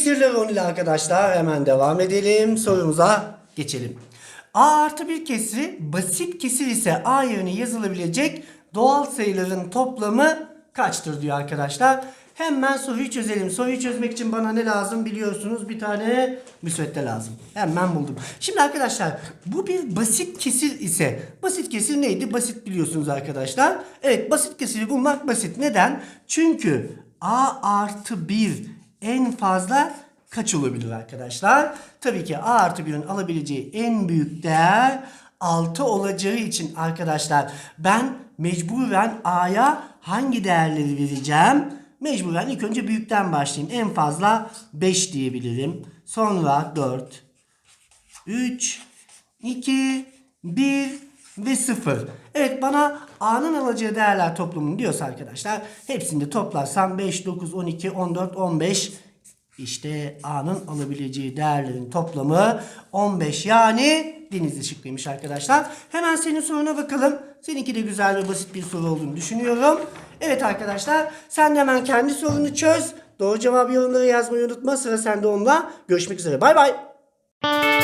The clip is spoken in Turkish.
Kesirler 10 ile arkadaşlar hemen devam edelim. Sorumuza geçelim. A artı bir kesri basit kesir ise A yerine yazılabilecek doğal sayıların toplamı kaçtır diyor arkadaşlar. Hemen soruyu çözelim. Soruyu çözmek için bana ne lazım biliyorsunuz. Bir tane müsvedde lazım. Hemen buldum. Şimdi arkadaşlar bu bir basit kesir ise basit kesir neydi? Basit biliyorsunuz arkadaşlar. Evet basit kesiri bulmak basit. Neden? Çünkü A artı 1 en fazla kaç olabilir arkadaşlar? Tabii ki A artı 1'in alabileceği en büyük değer 6 olacağı için arkadaşlar ben mecburen A'ya hangi değerleri vereceğim? Mecburen ilk önce büyükten başlayayım. En fazla 5 diyebilirim. Sonra 4, 3, 2, 1 ve 0. Evet bana A'nın alacağı değerler toplamını diyorsa arkadaşlar hepsini de toplarsam 5, 9, 12, 14, 15 işte A'nın alabileceği değerlerin toplamı 15 yani Denizli şıkkıymış arkadaşlar. Hemen senin soruna bakalım. Seninki de güzel ve basit bir soru olduğunu düşünüyorum. Evet arkadaşlar sen de hemen kendi sorunu çöz. Doğru cevabı yorumlara yazmayı unutma. Sıra sende onunla. Görüşmek üzere. Bay bay.